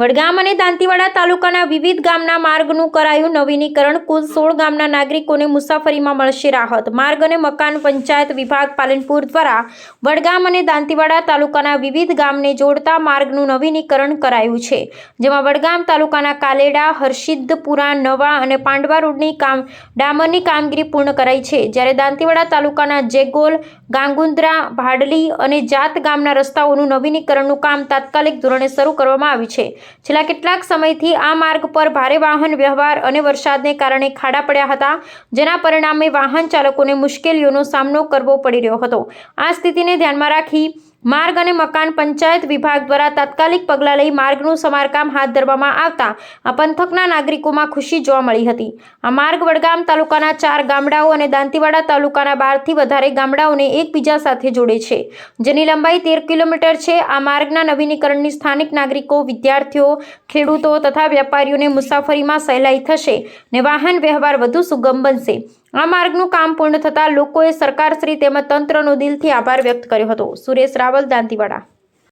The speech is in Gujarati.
વડગામ અને દાંતીવાડા તાલુકાના વિવિધ ગામના માર્ગનું કરાયું નવીનીકરણ. કુલ સોળ ગામના નાગરિકોને મુસાફરીમાં મળશે રાહત. માર્ગ અને મકાન પંચાયત વિભાગ પાલનપુર દ્વારા વડગામ અને દાંતીવાડા તાલુકાના વિવિધ ગામને જોડતા માર્ગનું નવીનીકરણ કરાયું છે, જેમાં વડગામ તાલુકાના કાલેડા હર્ષિદ્ધપુરા નવા અને પાંડવા રોડની કામ ડામરની કામગીરી પૂર્ણ કરાઈ છે. જ્યારે દાંતીવાડા તાલુકાના જેગોલ ગાંગુંદ્રા, ભાડલી અને જાત ગામના રસ્તાઓનું નવીનીકરણનું કામ તાત્કાલિક ધોરણે શરૂ કરવામાં આવ્યું છે. છેલ્લા કેટલાક સમયથી આ માર્ગ પર ભારે વાહન વ્યવહાર અને વરસાદને કારણે ખાડા પડ્યા હતા, જેના પરિણામે વાહન ચાલકોને મુશ્કેલીઓનો સામનો કરવો પડી રહ્યો હતો. આ સ્થિતિને ધ્યાનમાં રાખી માર્ગ અને મકાન પંચાયત વિભાગ દ્વારા તાત્કાલિક પગલાં લઈ માર્ગનું સમારકામ હાથ ધરવામાં આવતા આ પંથકના નાગરિકોમાં ખુશી જોવા મળી હતી. આ માર્ગ વડગામ તાલુકાના ચાર ગામડાઓ અને દાંતીવાડા તાલુકાના બારથી વધારે ગામડાઓને એકબીજા સાથે જોડે છે. જેની લંબાઈ તેર કિલોમીટર છે. આ માર્ગના નવીનીકરણની સ્થાનિક નાગરિકો, વિદ્યાર્થીઓ, ખેડૂતો તથા વેપારીઓને મુસાફરીમાં સહેલાઈ થશે ને વાહન વ્યવહાર વધુ સુગમ બનશે. આ માર્ગનું કામ પૂર્ણ થતાં લોકોએ સરકારશ્રી તેમજ તંત્રનો દિલથી આભાર વ્યક્ત કર્યો હતો. સુરેશ રાવલ, દાંતીવાડા.